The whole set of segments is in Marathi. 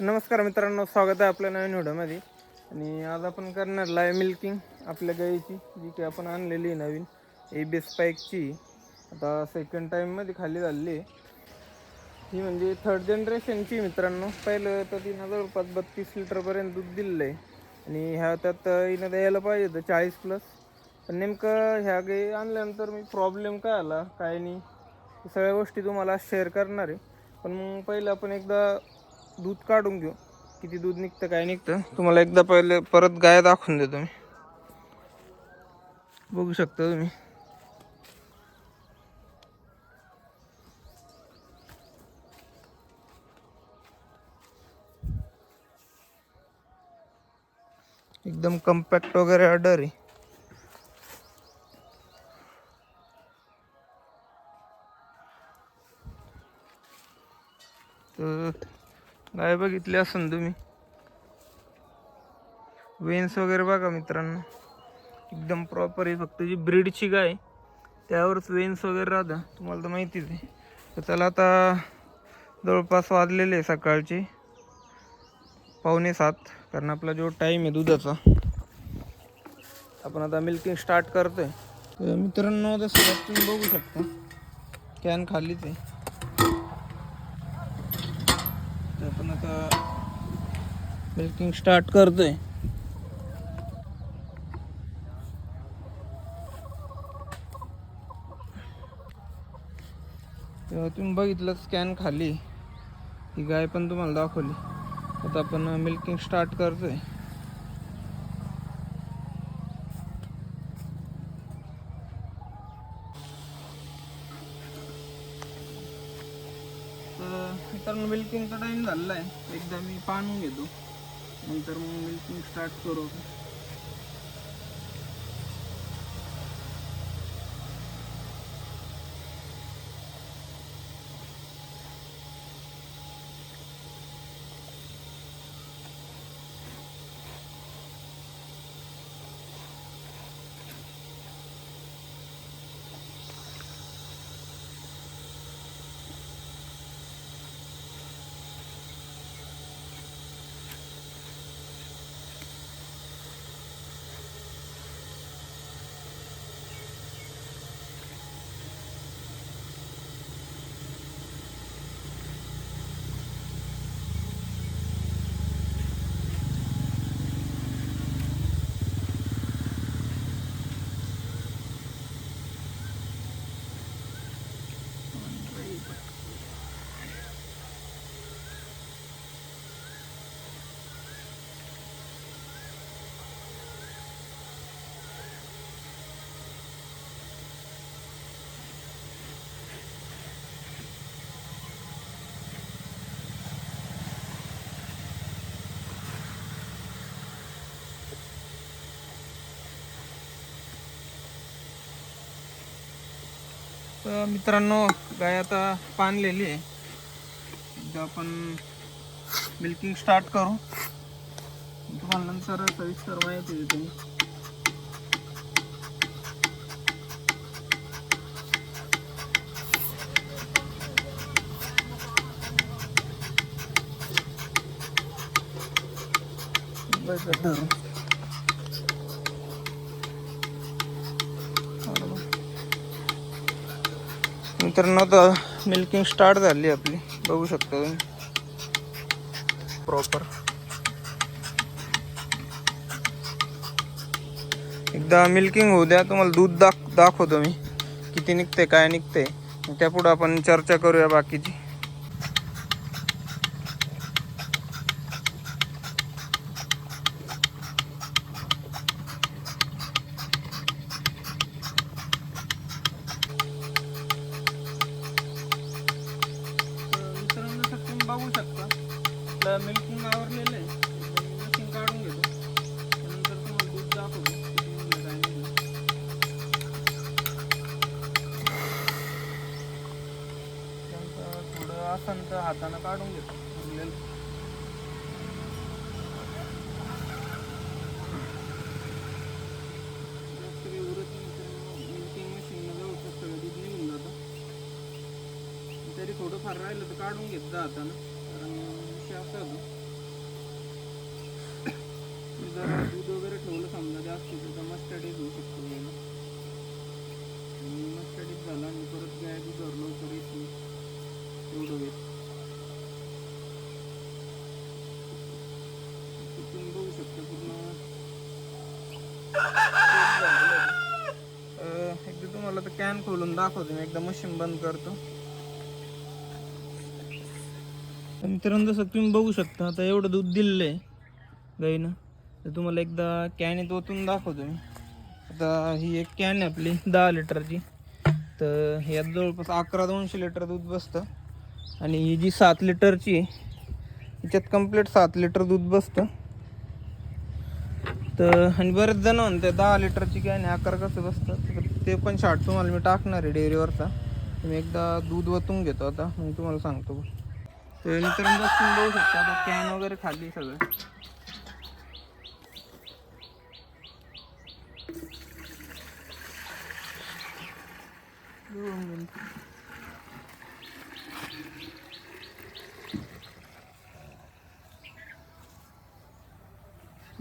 नमस्कार मित्रांनो स्वागत आहे आपल्या नवीन व्हिडिओमध्ये. आणि आज आपण करणार लाईव्ह मिल्किंग आपल्या गाईची जी की आपण आणलेली आहे नवीन ए बी एस पाईकची. आता सेकंड टाईममध्ये खाली झालेली आहे. ही म्हणजे थर्ड जनरेशनची मित्रांनो. पहिलं तर तिनं जवळपास बत्तीस लिटरपर्यंत दूध दिलेलं आहे. आणि ह्या त्यात हिनं द्यायला पाहिजे होतं चाळीस प्लस पण नेमकं ह्या गाई आणल्यानंतर मी प्रॉब्लेम काय आला काय नाही सगळ्या गोष्टी तुम्हाला शेअर करणार आहे. पण मग पहिलं आपण एकदा दूध काढून घेऊ. किती दूध निघतं काय निघतं तुम्हाला एकदा पहिले परत गाय दाखवून देतो मी. बघू शकता तुम्ही. एकदम कम्पॅक्ट वगैरे ऑर्डर आहे. गाय बघितली असन तुम्ही. वेन्स वगैरे बघा मित्रांनो. एकदम प्रॉपर आहे फक्त जी ब्रीडची गाय त्यावरच वेन्स वगैरे राहतं. तुम्हाला तर माहितीच आहे. तर त्याला आता जवळपास वाजलेले आहे सकाळचे. पावणे सात कारण आपला जो टाईम आहे दुधाचा आपण आता मिल्किंग स्टार्ट करतोय. तर मित्रांनो आता तुम्ही बघू शकता. कॅन खालीच आहे तर आपण आता मिल्किंग स्टार्ट करतोय. तेव्हा तुम्ही बघितलं स्कॅन खाली. ही गाय पण तुम्हाला दाखवली. आता आपण मिल्किंग स्टार्ट करतोय. तर मिल्किंगचा टाइम झालेला आहे. एकदा मी पाहून घेतो. नंतर मग मिल्किंग स्टार्ट करू. तर मित्रांनो गाय आता पाणलेली आहे. एकदा आपण मिल्किंग स्टार्ट करू. तुम्हाला नंतर सविस्तर माहिती देते बस धरू मित्रांनो आता मिल्किंग स्टार्ट झाली आपली. बघू शकता तुम्ही. प्रॉपर एकदा मिल्किंग होऊ द्या तुम्हाला दूध दाख दाखवतो मी. किती निघते काय निघते त्यापुढं आपण चर्चा करूया बाकीची. फक्त हातानं काढून घेतो. उरलेलं. उरत सगळं दूध निघून जातं. तरी थोडंफार राहिलं तर काढून घेत जा हातानं. कारण विषय असा होतो. जर दूध वगैरे ठेवलं समजा जास्त तर मस्टडीज होऊ शकतो याला मस्टडीज झाला आणि परत गाय दूध धरलो तरी एवढं होईल. एकदा तुम्हाला तर कॅन खोलून दाखवतो मी एकदा मशीन बंद करतो. तर मित्रांनो जसं तुम्ही बघू शकता आता एवढं दूध दिलेलं आहे गाईनं. तर तुम्हाला एकदा कॅन ओतून दाखवतो मी. आता ही एक कॅन आहे आपली दहा लिटरची. तर यात जवळपास अकरा दोनशे लिटर दूध बसतं. आणि ही जी सात लिटरची आहे याच्यात कंप्लीट सात लिटर दूध बसतं. तर आणि बरेच जण म्हणते दहा लिटरची कॅन आणि अकरा कसं बसतं तर ते पण शार्ट तुम्हाला मी टाकणार आहे डेअरीवरचा. मी एकदा दूध वतून घेतो आता मग तुम्हाला सांगतो. तर नंतर तुम्ही बघू शकता आता कॅन वगैरे खाली सगळं.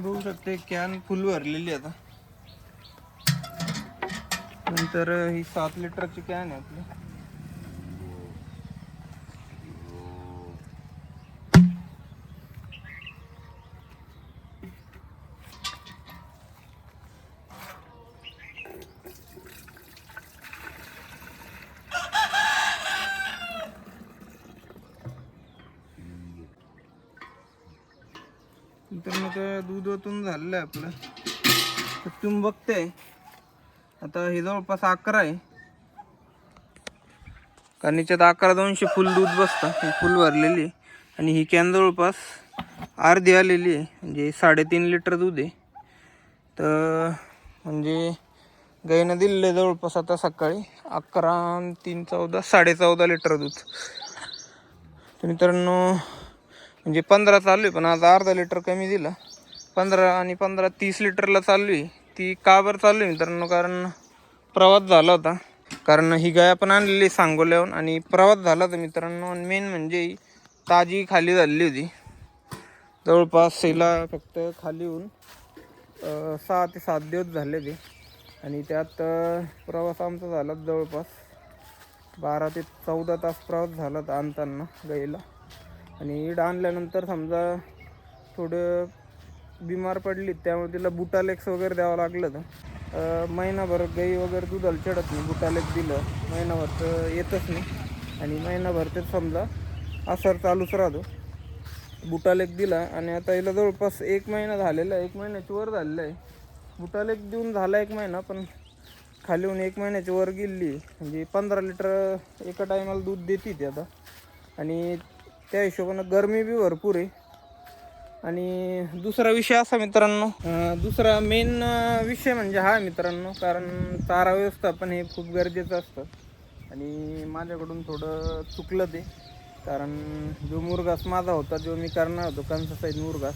बघू शकते कॅन फुल भरलेली आता. नंतर ही सात लिटरची कॅन आहे आपली. नंतर मग दूध ओतून झालेलं आहे आपलं. तर तुम्ही बघते आता हे जवळपास अकरा आहे. कारण याच्यात अकरा दोनशे फुल दूध बसतं. ही फुल भरलेली आहे. आणि ही कॅन जवळपास अर्धी आलेली आहे. म्हणजे साडेतीन लिटर दूध आहे. तर म्हणजे गाईनं दिलेलं आहे जवळपास आता सकाळी अकरा आणि तीन चौदा साडे चौदा लिटर दूध. तर मित्रांनो म्हणजे पंधरा चालू आहे पण आज अर्धा लिटर कमी दिलं. पंधरा आणि पंधरा तीस लिटरला चालू आहे. ती का बरं चालू आहे? मित्रांनो कारण प्रवास झाला होता. कारण ही गाय आपण आणलेली सांगोल्याहून आणि प्रवास झाला होता मित्रांनो. आणि मेन म्हणजे ताजी खाली झालेली होती. जवळपास हिला फक्त खाली होऊन सहा ते सात दिवस झाले ते आणि त्यात प्रवास आमचा झाला जवळपास बारा ते चौदा तास प्रवास झाला होता आणताना गाईला. आणि इड आणल्यानंतर समजा थोडं बिमार पडली त्यामुळे तिला बुटालेक्स वगैरे द्यावं लागलं तर महिनाभर गाई वगैरे दुधाला चढत नाही बुटालेक्स दिलं महिनाभर तर येतच नाही. आणि महिनाभर ते समजा असर चालूच राहतो. बुटालेक दिला आणि आता हिला जवळपास एक महिना झालेला आहे एक महिन्याची वर झालेला आहे. बुटालेक देऊन झाला एक महिना पण खाली होऊन एक महिन्याची वर गेली. म्हणजे पंधरा लिटर एका टायमाला दूध देते ती आता. आणि त्या हिशोबानं गरमी बी भरपूर आहे. आणि दुसरा विषय असा मित्रांनो दुसरा मेन विषय म्हणजे हा मित्रांनो कारण चारा व्यवस्थापन हे खूप गरजेचं असतं. आणि माझ्याकडून थोडं चुकलं ते कारण जो मुरगास माझा होता जो मी करणार होतो कंसा साईज मुरगास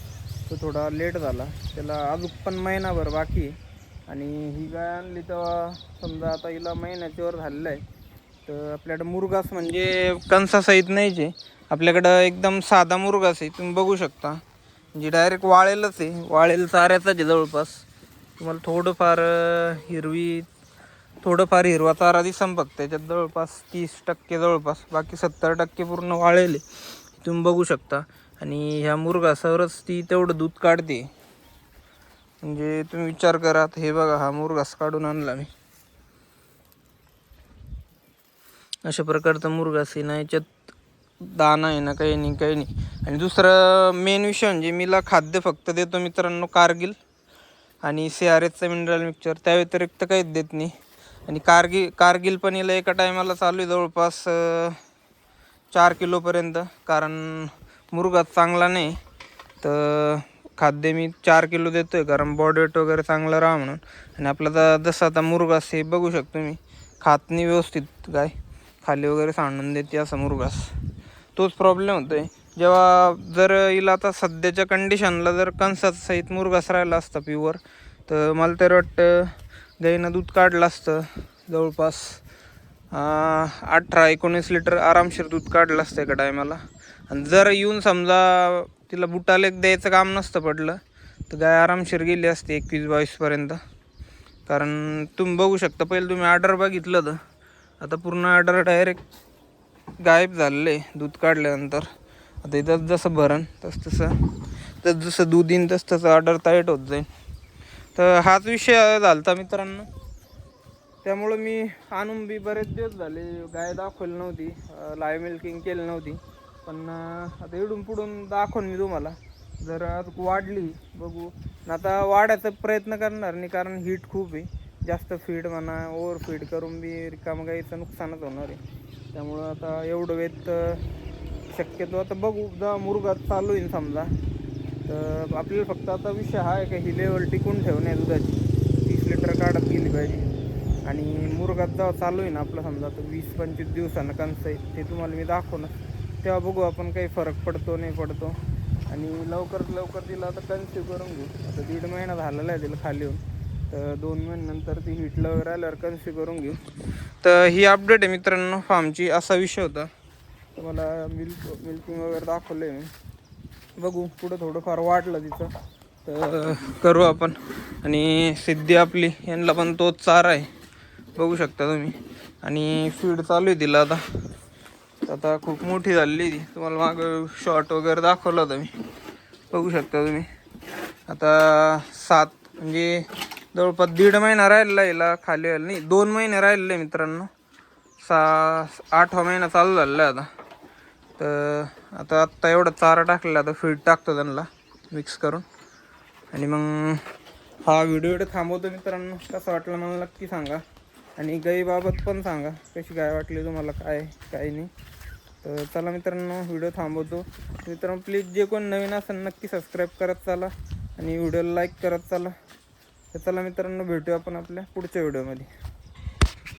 तो थोडा लेट झाला. त्याला अजून पण महिनाभर बाकी आहे. आणि ही गाय आणली तेव्हा समजा आता हिला महिन्याच्यावर झालेलं आहे. तर आपल्याकडं मुरगास म्हणजे कणसासहित नाही जे. आपल्याकडं एकदम साधा मुरगास आहे तुम्ही बघू शकता. म्हणजे डायरेक्ट वाळेलच आहे. वाळेल चाऱ्याचाच आहे जवळपास. तुम्हाला थोडंफार हिरवी थोडंफार हिरवा चारा दिसन फक्त. त्याच्यात जवळपास तीस टक्के जवळपास. बाकी सत्तर टक्के पूर्ण वाळेल आहे. तुम्ही बघू शकता. आणि ह्या मुरगासावरच ती तेवढं दूध काढते. म्हणजे तुम्ही विचार करा हे बघा हा मुरघास काढून आणला मी. अशा प्रकारचा मुर्गा आहे. ना याच्यात दाना आहे ना काही नाही काही नाही. आणि दुसरं मेन विषय म्हणजे मीला खाद्य फक्त देतो मित्रांनो कारगिल आणि सी आर एचचं मिनरल मिक्सचर त्या व्यतिरिक्त काहीच देत नाही. आणि कारगिल कारगिल पण हिला एका टायमाला चालू आहे जवळपास चार किलोपर्यंत कारण मुर्गा चांगला नाही. तर खाद्य मी चार किलो देतो आहे कारण बॉडी वेट वगैरे चांगलं राहा म्हणून. आणि आपला तर जसं आता मुर्गा हे बघू शकतो मी. खात नाही व्यवस्थित गाय खाली वगैरे सांडून देते असा मुरगास तोच प्रॉब्लेम होतो आहे जेव्हा जर हिला आता सध्याच्या कंडिशनला जर कणसात सहित मुरगास राहिला असता प्युअर तर मला तर वाटतं गाईनं दूध काढलं असतं जवळपास अठरा एकोणीस लिटर आरामशीर दूध काढलं असतं एका टायमाला आणि जर येऊन समजा तिला बुटालेक द्यायचं काम नसतं पडलं तर गाय आरामशीर गेली असते एकवीस बावीसपर्यंत कारण तुम्ही बघू शकता पहिलं तुम्ही ऑर्डर बघितलं तर आता पूर्ण ऑर्डर डायरेक्ट गायब झालेले दूध काढल्यानंतर. आता इथं जसं भरण तस तसं तर जसं दूध येईन तस तसं ऑर्डर टाईट होत जाईल तर हाच विषय झाला होता मित्रांनो. त्यामुळं मी आणून बी बरेच दिवस झाले गाय दाखवली नव्हती लाईव्ह मिल्किंग केली नव्हती. पण आता इडून पुढून दाखवून मी तुम्हाला. जर वाढली बघू. न आता वाढायचा प्रयत्न करणार नाही कारण हीट खूप आहे. जास्त फीड म्हणा ओव्हर फीड करून बी रिकाम गाईचं नुकसानच होणार आहे. त्यामुळं आता एवढं वेत शक्यतो आता बघू जेव्हा मुरगात चालू येईल समजा. तर आपल्याला फक्त आता विषय हा आहे का ही लेवल टिकून ठेवणे दुधाची. तीस लिटर काढत गेली पाहिजे. आणि मुरगात जेव्हा चालू आहे ना आपलं समजा तर वीस पंचवीस दिवसानं कणसं आहे ते तुम्हाला मी दाखवणार. तेव्हा बघू आपण काही फरक पडतो नाही पडतो. आणि लवकरात लवकर तिला आता कन्सिव्ह करून घेऊ. आता दीड महिना झालेला आहे तिला खाली येऊन. तर दोन महिन्यानंतर ती हिटलं वगैरे आल्यावर कन्सी करून घेऊ. तर ही अपडेट आहे मित्रांनो फार्मची असा विषय होता. तुम्हाला मिल्क मिल्किंग वगैरे दाखवलं आहे मी. बघू पुढं थोडंफार वाटलं तिचं. तर करू आपण. आणि सिद्धी आपली यांना पण तोच चारा आहे. बघू शकता तुम्ही. आणि फीड चालू आहे तिला आता. तर आता खूप मोठी झालेली ती. तुम्हाला मागं शॉर्ट वगैरे दाखवलं होता मी. बघू शकता तुम्ही. आता सात म्हणजे जवळपास दीड महिना राहिलेला हिला खाली व्हायला नाही. दोन महिने राहिलेले मित्रांनो. सा आठवा हो महिना चालू झालेला आहे आता. तर आता आत्ता एवढा चारा टाकलेला आता फीड टाकतो त्यांना मिक्स करून. आणि मग हा व्हिडिओ इकडे थांबवतो मित्रांनो. कसं वाटलं मला नक्की सांगा. आणि गाईबाबत पण सांगा. कशी गाय वाटली तुम्हाला काय काय नाही. तर चला मित्रांनो व्हिडिओ थांबवतो. मित्रांनो प्लीज जे कोण नवीन असेल नक्की सबस्क्राईब करत चाला. आणि व्हिडिओला लाईक करत चाला. तर चला मित्रांनो भेटूया आपण आपल्या पुढच्या व्हिडिओमध्ये.